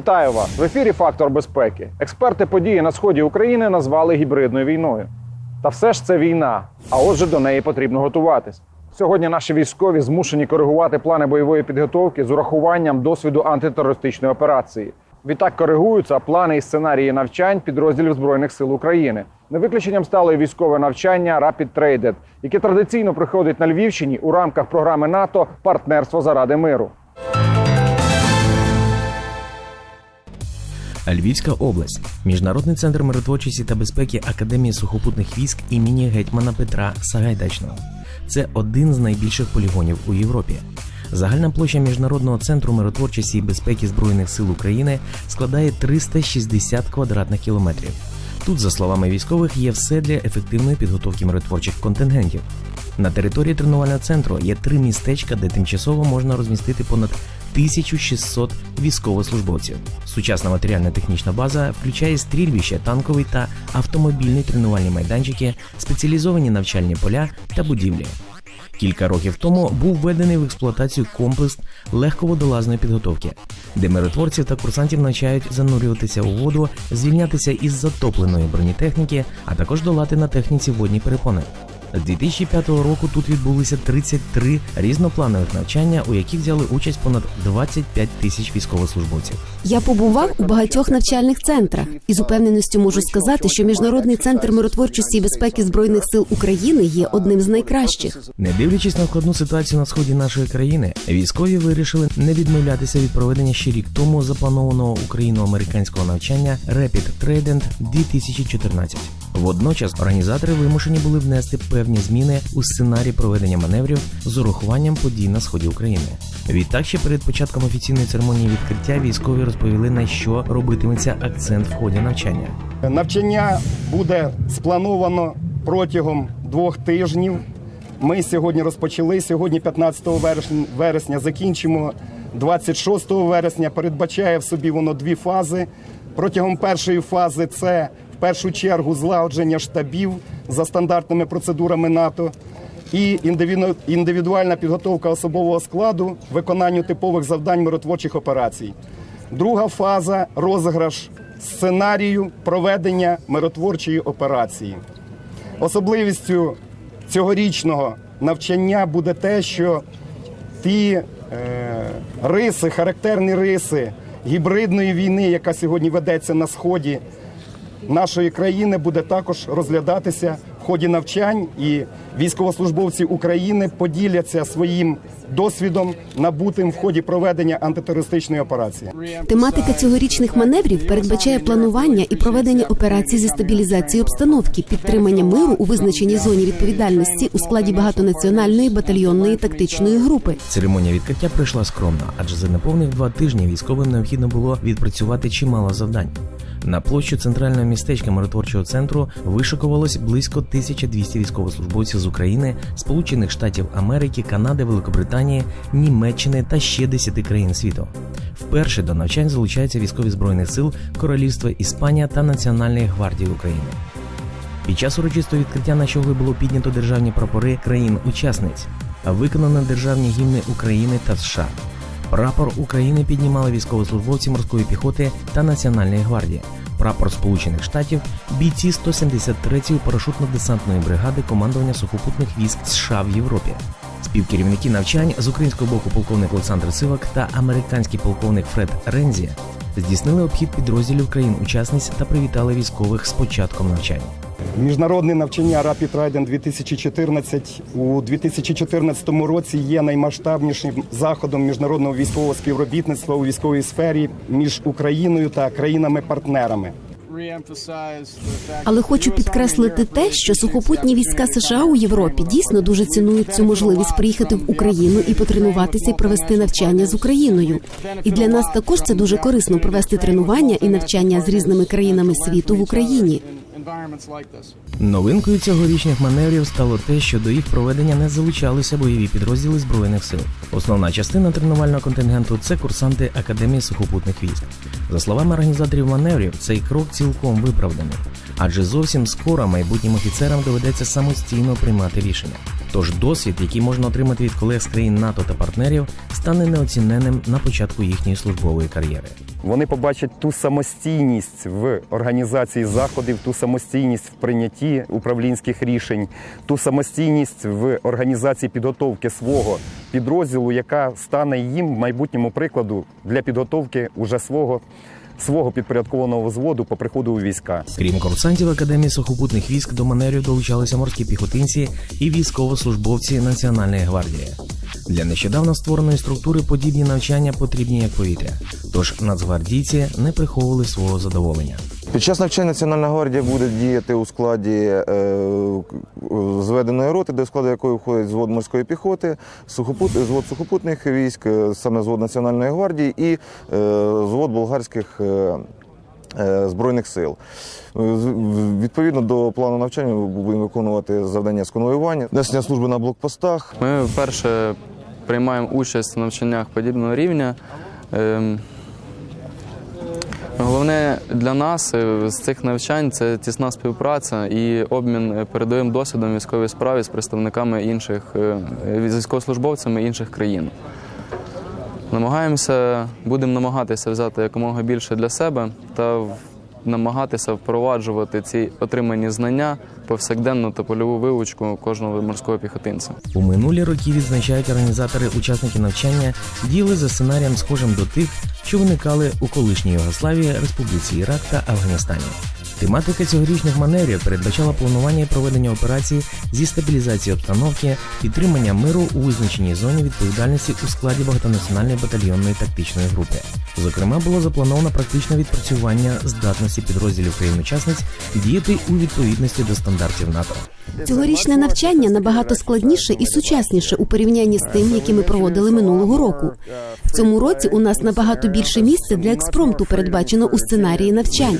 Вітаю вас в ефірі Фактор безпеки. Експерти події на сході України назвали гібридною війною. Та все ж це війна, а отже, до неї потрібно готуватись. Сьогодні наші військові змушені коригувати плани бойової підготовки з урахуванням досвіду антитерористичної операції. Відтак коригуються плани і сценарії навчань підрозділів збройних сил України. Не виключенням стало і військове навчання Rapid Traded, яке традиційно проходить на Львівщині у рамках програми НАТО Партнерство заради миру. Львівська область, міжнародний центр миротворчості та безпеки Академії сухопутних військ імені гетьмана Петра Сагайдачного. Це один з найбільших полігонів у Європі. Загальна площа міжнародного центру миротворчості і безпеки збройних сил України складає 360 квадратних кілометрів. Тут, за словами військових, є все для ефективної підготовки миротворчих контингентів. На території тренувального центру є три містечка, де тимчасово можна розмістити понад 1600 військовослужбовців. Сучасна матеріально-технічна база включає стрільбище, танковий та автомобільні тренувальні майданчики, спеціалізовані навчальні поля та будівлі. Кілька років тому був введений в експлуатацію комплекс легководолазної підготовки, де миротворців та курсантів навчають занурюватися у воду, звільнятися із затопленої бронетехніки, а також долати на техніці водні перепони. З 2005 року тут відбулися 33 різнопланових навчання, у яких взяли участь понад 25 тисяч військовослужбовців. Я побував у багатьох навчальних центрах і з упевненістю можу сказати, що міжнародний центр миротворчості і безпеки збройних сил України є одним з найкращих. Не дивлячись на складну ситуацію на сході нашої країни, військові вирішили не відмовлятися від проведення ще рік тому запланованого україно-американського навчання Rapid Trident 2014. Водночас організатори вимушені були внести певні зміни у сценарій проведення маневрів з урахуванням подій на сході України. Відтак, ще перед початком офіційної церемонії відкриття військові розповіли на що робитиметься акцент в ході навчання. Навчання буде сплановано протягом двох тижнів. Ми сьогодні розпочали. Сьогодні, 15 вересня, закінчимо 26 вересня. Передбачає в собі воно дві фази. Протягом першої фази це першу чергу злагодження штабів за стандартними процедурами НАТО і індивідуальна підготовка особового складу виконанню типових завдань миротворчих операцій. Друга фаза розіграш сценарію проведення миротворчої операції. Особливістю цьогорічного навчання буде те, що ті е, риси, характерні риси гібридної війни, яка сьогодні ведеться на сході нашої країни, буде також розглядатися в ході навчань, і військовослужбовці України поділяться своїм досвідом, набутим в ході проведення антитерористичної операції. Тематика цьогорічних маневрів передбачає планування і проведення операцій зі стабілізації обстановки, підтримання миру у визначеній зоні відповідальності у складі багатонаціональної батальйонної тактичної групи. Церемонія відкриття пройшла скромно, адже за неповних два тижні військовим необхідно було відпрацювати чимало завдань. На площу центрального містечка миротворчого центру вишикувалось близько 1200 військовослужбовців з України, Сполучених Штатів Америки, Канади, Великобританії, Німеччини та ще 10 країн світу. Вперше до навчань залучаються військові збройних сил Королівства Іспанія та Національної гвардії України. Під час урочистого відкриття на щогли було піднято державні прапори країн-учасниць, а виконано державні гімни України та США. Прапор України піднімали військовослужбовці морської піхоти та Національної гвардії. Прапор Сполучених Штатів бійці 173-ї парашутно-десантної бригади командування сухопутних військ США в Європі. Співкерівники навчань з українського боку полковник Олександр Сивак та американський полковник Фред Рензі здійснили обхід підрозділів країн-учасниць та привітали військових з початком навчання. Міжнародне навчання Rapid Trident 2014 у 2014 році є наймасштабнішим заходом міжнародного військового співробітництва у військовій сфері між Україною та країнами-партнерами. Але хочу підкреслити те, що сухопутні війська США у Європі дійсно дуже цінують цю можливість приїхати в Україну і потренуватися і провести навчання з Україною. І для нас також це дуже корисно провести тренування і навчання з різними країнами світу в Україні. Новинкою цьогорічних маневрів стало те, що до їх проведення не залучалися бойові підрозділи збройних сил. Основна частина тренувального контингенту це курсанти Академії сухопутних військ. За словами організаторів маневрів, цей крок цілком виправданий, адже зовсім скоро майбутнім офіцерам доведеться самостійно приймати рішення. Тож досвід, який можна отримати від колег з країн НАТО та партнерів, стане неоціненним на початку їхньої службової кар'єри. Вони побачать ту самостійність в організації заходів, ту самостійність в прийнятті управлінських рішень, ту самостійність в організації підготовки свого підрозділу, яка стане їм в майбутньому прикладу для підготовки уже свого, свого підпорядкованого взводу по приходу у війська. Крім курсантів Академії сухопутних військ до манерів долучалися морські піхотинці і військовослужбовці Національної гвардії. Для нещодавно створеної структури подібні навчання потрібні як повітря. Тож нацгвардійці не приховували свого задоволення. Під час навчання Національна гвардія буде діяти у складі е, зведеної роти, до складу якої входить звод морської піхоти, сухопут, звод сухопутних військ, е, саме звод Національної гвардії і е, звод болгарських е, е, збройних сил. Е, Відповідно до плану навчання ми будемо виконувати завдання з конвоювання, несення служби на блокпостах, Ми вперше приймаємо участь в навчаннях подібного рівня. Ем, Головне для нас е, з цих навчань це тісна співпраця і обмін е, передовим досвідом військової справи з представниками інших е, військовослужбовцями інших країн. Намагаємося, будемо намагатися взяти якомога більше для себе та намагатися впроваджувати ці отримані знання повсякденну та польову вилучку кожного морського піхотинця. У минулі роки відзначають організатори учасники навчання діяли за сценарієм, схожим до тих, що виникали у колишній Югославії, Республіці Ірак та Афганістані. Тематика цьогорічних маневрів передбачала планування і проведення операцій зі стабілізації обстановки, підтримання миру у визначеній зоні відповідальності у складі багатонаціональної батальйонної тактичної групи. Зокрема, було заплановано практичне відпрацювання здатності підрозділів країн-учасниць діяти у відповідності до стандартів НАТО. Цьогорічне навчання набагато складніше і сучасніше у порівнянні з тим, які ми проводили минулого року. В цьому році у нас набагато більше місця для експромту передбачено у сценарії навчань.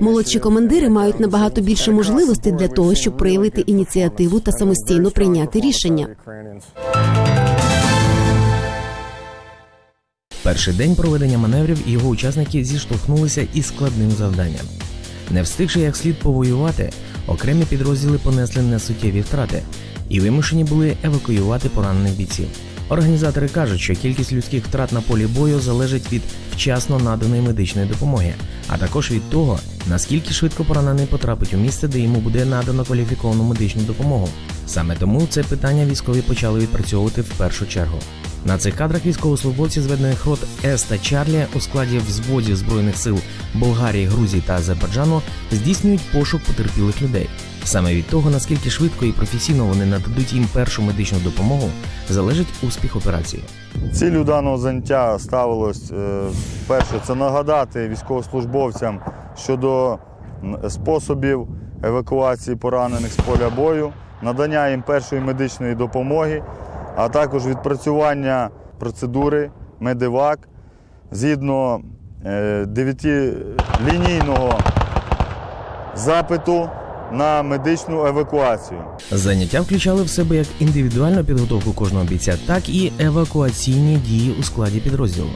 Молодші командири мають набагато більше можливостей для того, щоб проявити ініціативу та самостійно прийняти рішення. Перший день проведення маневрів його учасники зіштовхнулися із складним завданням. Не встигши як слід повоювати, окремі підрозділи понесли несуттєві втрати і вимушені були евакуювати поранених бійців. Організатори кажуть, що кількість людських втрат на полі бою залежить від вчасно наданої медичної допомоги, а також від того, наскільки швидко поранений потрапить у місце, де йому буде надано кваліфіковану медичну допомогу. Саме тому це питання військові почали відпрацьовувати в першу чергу. На цих кадрах військовослужбовці зведених рот С та Чарлі у складі взводів збройних сил Болгарії, Грузії та Азербайджану здійснюють пошук потерпілих людей. Саме від того, наскільки швидко і професійно вони нададуть їм першу медичну допомогу, залежить успіх операції. Ціллю даного заняття ставилось е, перше це нагадати військовослужбовцям щодо способів евакуації поранених з поля бою, надання їм першої медичної допомоги, а також відпрацювання процедури медивак згідно е, дев'ятилінійного запиту на медичну евакуацію. Заняття включали в себе як індивідуальну підготовку кожного бійця, так і евакуаційні дії у складі підрозділу.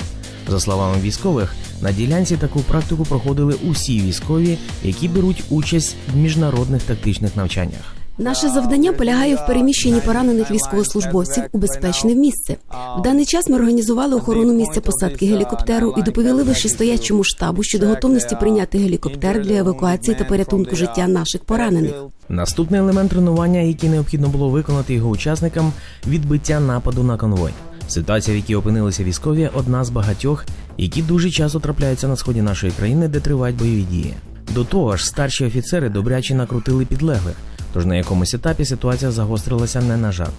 За словами військових, на ділянці таку практику проходили усі військові, які беруть участь в міжнародних тактичних навчаннях. Наше завдання полягає в переміщенні поранених військовослужбовців у безпечне місце. В даний час ми організували охорону місця посадки гелікоптеру і доповіли вищестоячому штабу щодо готовності прийняти гелікоптер для евакуації та порятунку життя наших поранених. Наступний елемент тренування, який необхідно було виконати його учасникам відбиття нападу на конвой. Ситуація, в якій опинилися військові, одна з багатьох, які дуже часто трапляються на сході нашої країни, де тривають бойові дії. До того ж, старші офіцери добряче накрутили підлеглих, тож на якомусь етапі ситуація загострилася не на жарт.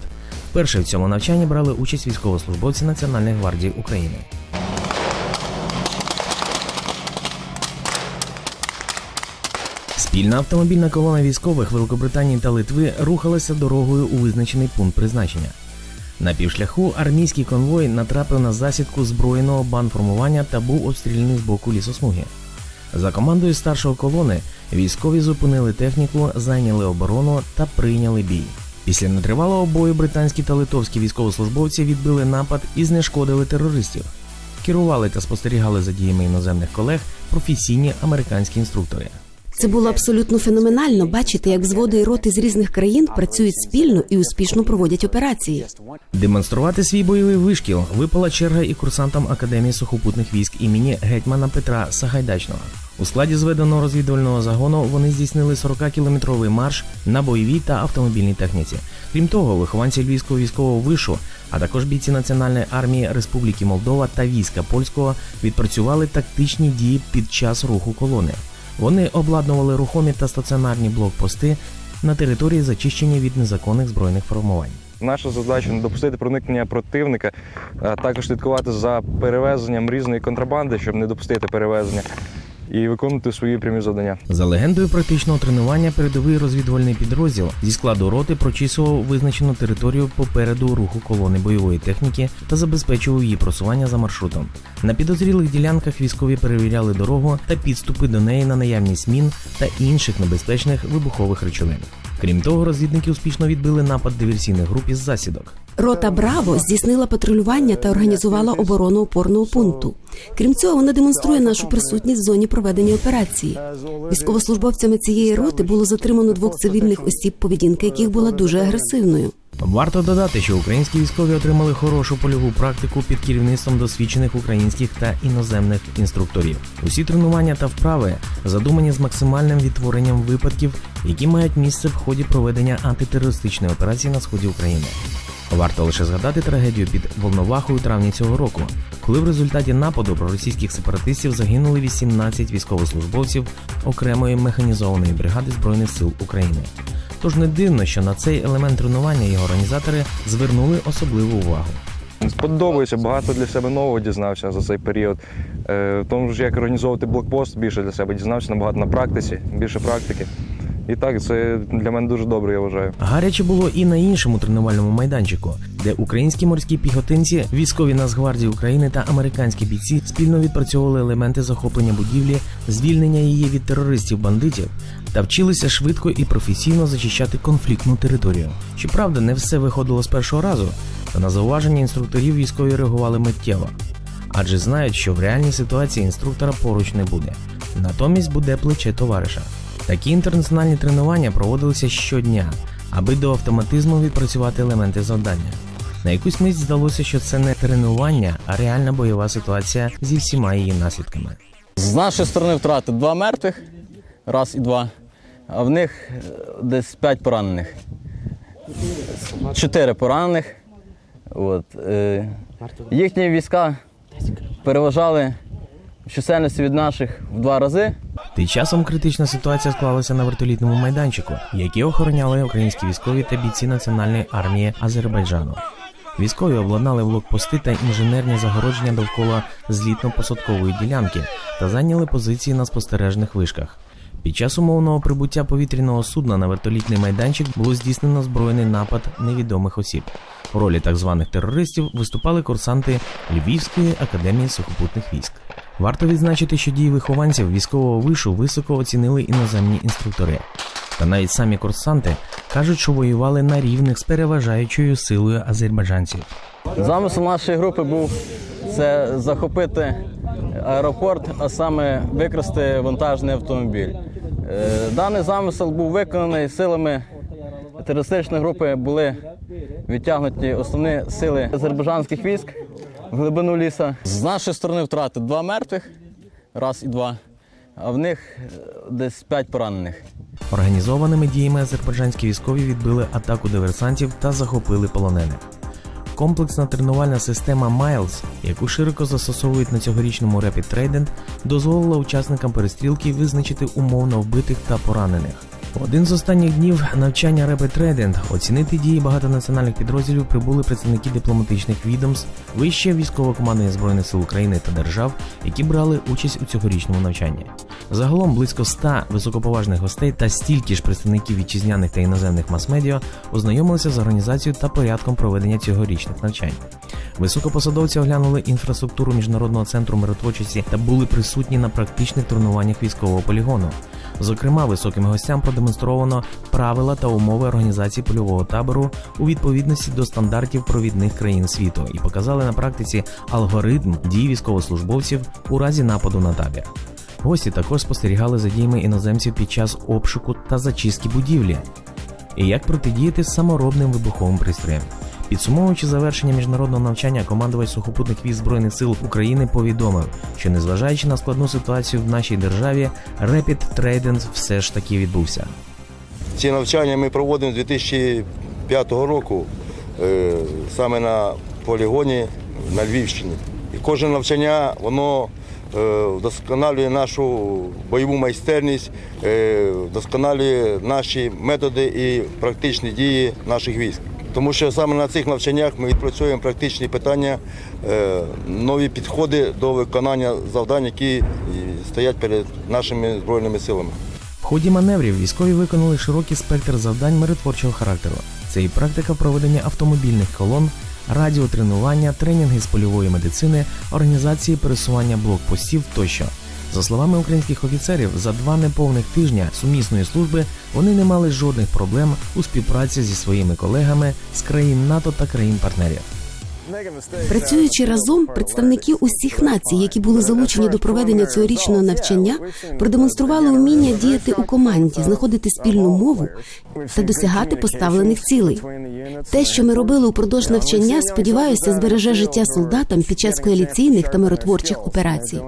Вперше в цьому навчанні брали участь військовослужбовці Національної гвардії України. Спільна автомобільна колона військових Великобританії та Литви рухалася дорогою у визначений пункт призначення. На півшляху армійський конвой натрапив на засідку збройного бандформування та був обстріляний з боку лісосмуги. За командою старшого колони військові зупинили техніку, зайняли оборону та прийняли бій. Після нетривалого бою британські та литовські військовослужбовці відбили напад і знешкодили терористів. Керували та спостерігали за діями іноземних колег професійні американські інструктори. Це було абсолютно феноменально бачити, як взводи і роти з різних країн працюють спільно і успішно проводять операції. Демонструвати свій бойовий вишкіл випала черга і курсантам Академії сухопутних військ імені гетьмана Петра Сагайдачного. У складі зведеного розвідувального загону вони здійснили 40-кілометровий марш на бойовій та автомобільній техніці. Крім того, вихованці Львівського військового вишу, а також бійці Національної армії Республіки Молдова та війська польського відпрацювали тактичні дії під час руху колони. Вони обладнували рухомі та стаціонарні блокпости на території, зачищені від незаконних збройних формувань. Наша задача не допустити проникнення противника, а також слідкувати за перевезенням різної контрабанди, щоб не допустити перевезення, і виконувати свої прямі завдання. За легендою практичного тренування, передовий розвідувальний підрозділ зі складу роти прочісував визначену територію попереду руху колони бойової техніки та забезпечував її просування за маршрутом. На підозрілих ділянках військові перевіряли дорогу та підступи до неї на наявність мін та інших небезпечних вибухових речовин. Крім того, розвідники успішно відбили напад диверсійних груп із засідок. Рота Браво здійснила патрулювання та організувала оборону опорного пункту. Крім цього, вона демонструє нашу присутність в зоні проведення операції. Військовослужбовцями цієї роти було затримано двох цивільних осіб, поведінка яких була дуже агресивною. Варто додати, що українські військові отримали хорошу польову практику під керівництвом досвідчених українських та іноземних інструкторів. Усі тренування та вправи задумані з максимальним відтворенням випадків, які мають місце в ході проведення антитерористичної операції на сході України. Варто лише згадати трагедію під Волновахою травні цього року, коли в результаті нападу проросійських сепаратистів загинули 18 військовослужбовців окремої механізованої бригади збройних сил України. Тож не дивно, що на цей елемент тренування його організатори звернули особливу увагу. Сподобається, багато для себе нового дізнався за цей період. Е, тому ж, як організовувати блокпост, більше для себе дізнався набагато на практиці, більше практики. І так, це для мене дуже добре, я вважаю. Гаряче було і на іншому тренувальному майданчику, де українські морські піхотинці, військові Нацгвардії України та американські бійці спільно відпрацьовували елементи захоплення будівлі, звільнення її від терористів-бандитів та вчилися швидко і професійно зачищати конфліктну територію. Щоправда, не все виходило з першого разу, та на зауваження інструкторів військові реагували миттєво, адже знають, що в реальній ситуації інструктора поруч не буде. Натомість буде плече товариша. Такі інтернаціональні тренування проводилися щодня, аби до автоматизму відпрацювати елементи завдання. На якусь мить здалося, що це не тренування, а реальна бойова ситуація зі всіма її наслідками. З нашої сторони втрати два мертвих, раз і два, а в них е, десь п'ять поранених. Чотири поранених. От, е, їхні війська переважали в чисельності від наших в два рази. Тим часом критична ситуація склалася на вертолітному майданчику, який охороняли українські військові та бійці Національної армії Азербайджану. Військові обладнали блокпости та інженерні загородження довкола злітно-посадкової ділянки та зайняли позиції на спостережних вишках. Під час умовного прибуття повітряного судна на вертолітний майданчик було здійснено збройний напад невідомих осіб. У ролі так званих терористів виступали курсанти Львівської академії сухопутних військ. Варто відзначити, що дії вихованців військового вишу високо оцінили іноземні інструктори. Та навіть самі курсанти кажуть, що воювали на рівних з переважаючою силою азербайджанців. Замисел нашої групи був це захопити аеропорт, а саме викрасти вантажний автомобіль. Е, Даний замисел був виконаний силами терористичної групи. Були відтягнуті основні сили азербайджанських військ в глибину ліса. З нашої сторони втрати два мертвих, раз і два, а в них е, десь п'ять поранених. Організованими діями азербайджанські військові відбили атаку диверсантів та захопили полонених. Комплексна тренувальна система Miles, яку широко застосовують на цьогорічному Rapid Trident, дозволила учасникам перестрілки визначити умовно вбитих та поранених. Один з останніх днів навчання Trident оцінити дії багатонаціональних підрозділів прибули представники дипломатичних відомств, вище військове командування збройних сил України та держав, які брали участь у цьогорічному навчанні. Загалом близько 100 високоповажних гостей та стільки ж представників вітчизняних та іноземних мас-медіа ознайомилися з організацією та порядком проведення цьогорічних навчань. Високопосадовці оглянули інфраструктуру міжнародного центру миротворчості та були присутні на практичних тренуваннях військового полігону. Зокрема, високим гостям продемонстровано правила та умови організації польового табору у відповідності до стандартів провідних країн світу і показали на практиці алгоритм дій військовослужбовців у разі нападу на табір. Гості також спостерігали за діями іноземців під час обшуку та зачистки будівлі. І як протидіяти саморобним вибуховим пристроям. Підсумовуючи завершення міжнародного навчання, командувач сухопутних військ Збройних сил України повідомив, що незважаючи на складну ситуацію в нашій державі, Rapid Trade все ж таки відбувся. Ці навчання ми проводимо з 2005 року е, саме на полігоні на Львівщині. І кожне навчання воно е, вдосконалює нашу бойову майстерність, е, вдосконалює наші методи і практичні дії наших військ. Тому що саме на цих навчаннях ми відпрацюємо практичні питання, е, нові підходи до виконання завдань, які стоять перед нашими збройними силами. В ході маневрів військові виконали широкий спектр завдань миротворчого характеру. Це і практика проведення автомобільних колон, радіотренування, тренінги з польової медицини, організації пересування блокпостів тощо. За словами українських офіцерів, за два неповних тижня сумісної служби вони не мали жодних проблем у співпраці зі своїми колегами з країн НАТО та країн-партнерів. Працюючи разом, представники усіх націй, які були залучені до проведення цьогорічного навчання, продемонстрували уміння діяти у команді, знаходити спільну мову та досягати поставлених цілей. Те, що ми робили упродовж навчання, сподіваюся, збереже життя солдатам під час коаліційних та миротворчих операцій.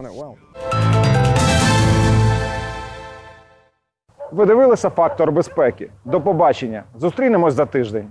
Ви дивилися фактор безпеки. До побачення. Зустрінемось за тиждень.